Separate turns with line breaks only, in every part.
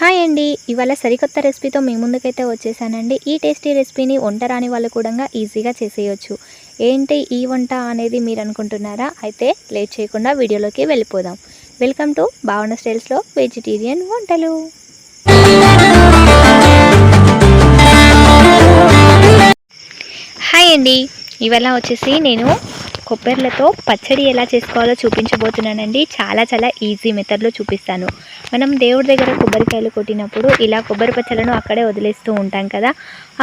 Hi అండి. ఇవాళ సరికొత్త రెసిపీతో మీ ముందుకైతే వచ్చేసానండి. ఈ టేస్టీ రెసిపీని వంట రాని వాళ్ళు కూడా ఈజీగా చేసేయచ్చు. ఏంటి ఈ వంట అనేది మీరు అనుకుంటున్నారా? అయితే లేట్ చేయకుండా వీడియోలోకి వెళ్ళిపోదాం. వెల్కమ్ టు భావన స్టైల్స్లో వెజిటేరియన్ వంటలు. హాయ్ అండి. ఇవాళ వచ్చేసి నేను కొబ్బరిలతో పచ్చడి ఎలా చేసుకోవాలో చూపించబోతున్నానండి. చాలా చాలా ఈజీ మెథడ్లో చూపిస్తాను. మనం దేవుడి దగ్గర కొబ్బరికాయలు కొట్టినప్పుడు ఇలా కొబ్బరి పచ్చలను అక్కడే వదిలేస్తూ ఉంటాం కదా.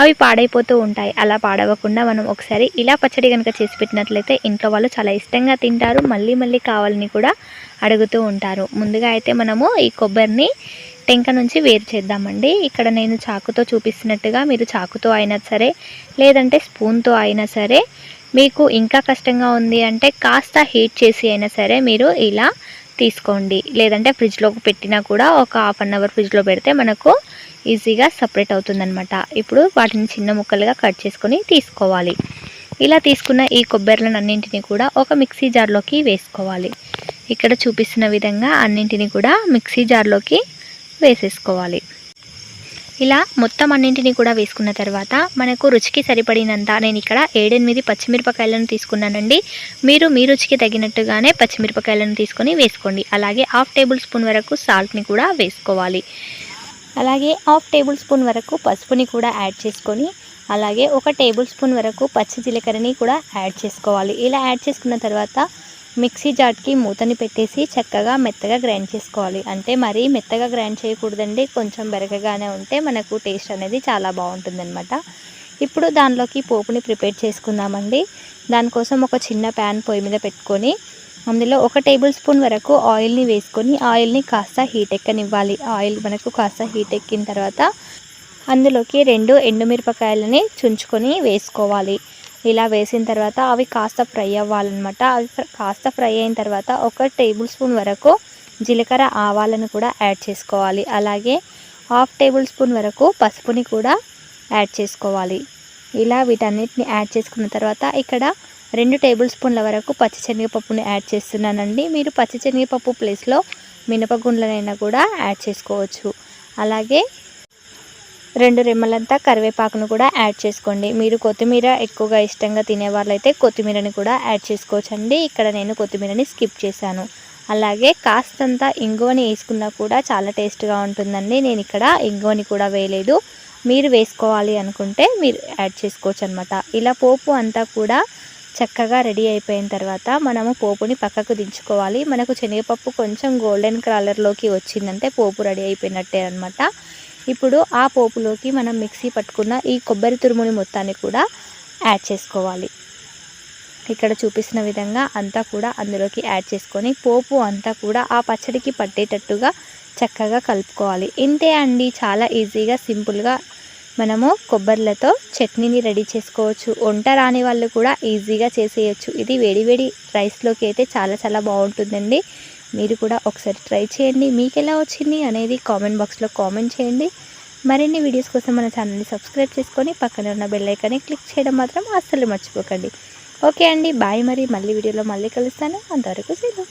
అవి పాడైపోతూ ఉంటాయి. అలా పాడవకుండా మనం ఒకసారి ఇలా పచ్చడి కనుక చేసి పెట్టినట్లయితే ఇంట్లో వాళ్ళు చాలా ఇష్టంగా తింటారు. మళ్ళీ మళ్ళీ కావాలని కూడా అడుగుతూ ఉంటారు. ముందుగా అయితే మనము ఈ కొబ్బరిని టెంక నుంచి వేరు చేద్దామండి. ఇక్కడ నేను చాకుతో చూపిస్తున్నట్టుగా మీరు చాకుతో అయినా సరే లేదంటే స్పూన్తో అయినా సరే మీకు ఇంకా కష్టంగా ఉంది అంటే కాస్త హీట్ చేసి అయినా సరే మీరు ఇలా తీసుకోండి. లేదంటే ఫ్రిడ్జ్లోకి పెట్టినా కూడా ఒక హాఫ్ అన్ అవర్ ఫ్రిడ్జ్లో పెడితే మనకు ఈజీగా సపరేట్ అవుతుందనమాట ఇప్పుడు వాటిని చిన్న ముక్కలుగా కట్ చేసుకొని తీసుకోవాలి. ఇలా తీసుకున్న ఈ కొబ్బరిలను అన్నింటినీ కూడా ఒక మిక్సీ జార్లోకి వేసుకోవాలి. ఇక్కడ చూపిస్తున్న విధంగా అన్నింటినీ కూడా మిక్సీ జార్లోకి వేసేసుకోవాలి. ఇలా మొత్తం అన్నింటినీ కూడా వేసుకున్న తర్వాత మనకు రుచికి సరిపడినంత నేను ఇక్కడ ఏడెనిమిది పచ్చిమిరపకాయలను తీసుకున్నానండి. మీరు మీ రుచికి తగినట్టుగానే పచ్చిమిరపకాయలను తీసుకొని వేసుకోండి. అలాగే హాఫ్ టేబుల్ స్పూన్ వరకు సాల్ట్ని కూడా వేసుకోవాలి. అలాగే హాఫ్ టేబుల్ స్పూన్ వరకు పసుపుని కూడా యాడ్ చేసుకొని అలాగే ఒక టేబుల్ స్పూన్ వరకు పచ్చి జీలకర్రని కూడా యాడ్ చేసుకోవాలి. ఇలా యాడ్ చేసుకున్న తర్వాత మిక్సీ జాట్కి మూతని పెట్టేసి చక్కగా మెత్తగా గ్రైండ్ చేసుకోవాలి. అంటే మరీ మెత్తగా గ్రైండ్ చేయకూడదండి. కొంచెం బెరగగానే ఉంటే మనకు టేస్ట్ అనేది చాలా బాగుంటుందన్నమాట. ఇప్పుడు దానిలోకి పోపుని ప్రిపేర్ చేసుకుందామండి. దానికోసం ఒక చిన్న ప్యాన్ పొయ్యి మీద పెట్టుకొని అందులో ఒక టేబుల్ స్పూన్ వరకు ఆయిల్ని వేసుకొని ఆయిల్ని కాస్త హీట్ ఎక్కనివ్వాలి. ఆయిల్ మనకు కాస్త హీట్ ఎక్కిన తర్వాత అందులోకి రెండు ఎండుమిరపకాయలని చుంచుకొని వేసుకోవాలి. ఇలా వేసిన తర్వాత అవి కాస్త ఫ్రై అవ్వాలన్నమాట. అవి కాస్త ఫ్రై అయిన తర్వాత ఒక టేబుల్ స్పూన్ వరకు జీలకర్ర ఆవాలను కూడా యాడ్ చేసుకోవాలి. అలాగే హాఫ్ టేబుల్ స్పూన్ వరకు పసుపుని కూడా యాడ్ చేసుకోవాలి. ఇలా వీటన్నిటిని యాడ్ చేసుకున్న తర్వాత ఇక్కడ రెండు టేబుల్ స్పూన్ల వరకు పచ్చిశనగపప్పుని యాడ్ చేస్తున్నానండి. మీరు పచ్చిశనగపప్పు ప్లేస్లో మినపగుండ్లనైనా కూడా యాడ్ చేసుకోవచ్చు. అలాగే రెండు రెమ్మలంతా కరివేపాకును కూడా యాడ్ చేసుకోండి. మీరు కొత్తిమీర ఎక్కువగా ఇష్టంగా తినే వాళ్ళైతే కొత్తిమీరని కూడా యాడ్ చేసుకోవచ్చండి. ఇక్కడ నేను కొత్తిమీరని స్కిప్ చేశాను. అలాగే కాస్తంత ఇంగువని వేసుకున్నా కూడా చాలా టేస్ట్గా ఉంటుందండి. నేను ఇక్కడ ఇంగువని కూడా వేయలేదు. మీరు వేసుకోవాలి అనుకుంటే మీరు యాడ్ చేసుకోవచ్చు అనమాట ఇలా పోపు అంతా కూడా చక్కగా రెడీ అయిపోయిన తర్వాత మనము పోపుని పక్కకు దించుకోవాలి. మనకు శనగపప్పు కొంచెం గోల్డెన్ కలర్లోకి వచ్చిందంటే పోపు రెడీ అయిపోయినట్టే అనమాట ఇప్పుడు ఆ పోపులోకి మనం మిక్సీ పట్టుకున్న ఈ కొబ్బరి తురుముని మొత్తాన్ని కూడా యాడ్ చేసుకోవాలి. ఇక్కడ చూపిస్తున్న విధంగా అంతా కూడా అందులోకి యాడ్ చేసుకొని పోపు అంతా కూడా ఆ పచ్చడికి పట్టేటట్టుగా చక్కగా కలుపుకోవాలి. ఇంతే అండి. చాలా ఈజీగా సింపుల్గా మనము కొబ్బరిలతో చట్నీని రెడీ చేసుకోవచ్చు. వంట రాని వాళ్ళు కూడా ఈజీగా చేసేయచ్చు. ఇది వేడివేడి రైస్లోకి అయితే చాలా చాలా బాగుంటుందండి. మీరు కూడా ఒకసారి ట్రై చేయండి. మీకు ఎలా వచ్చింది అనేది కామెంట్ బాక్స్లో కామెంట్ చేయండి. మరిన్ని వీడియోస్ కోసం మన ఛానల్ని సబ్స్క్రైబ్ చేసుకొని పక్కన ఉన్న బెల్ ఐకాన్ని క్లిక్ చేయడం మాత్రం అస్సలు మర్చిపోకండి. ఓకే అండి. బాయ్ మరి. మళ్ళీ వీడియోలో మళ్ళీ కలుస్తాను. అంతవరకు సెలవు.